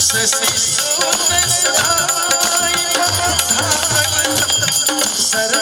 Sister, sister, sister, sister, sister, sister, sister, sister, sister,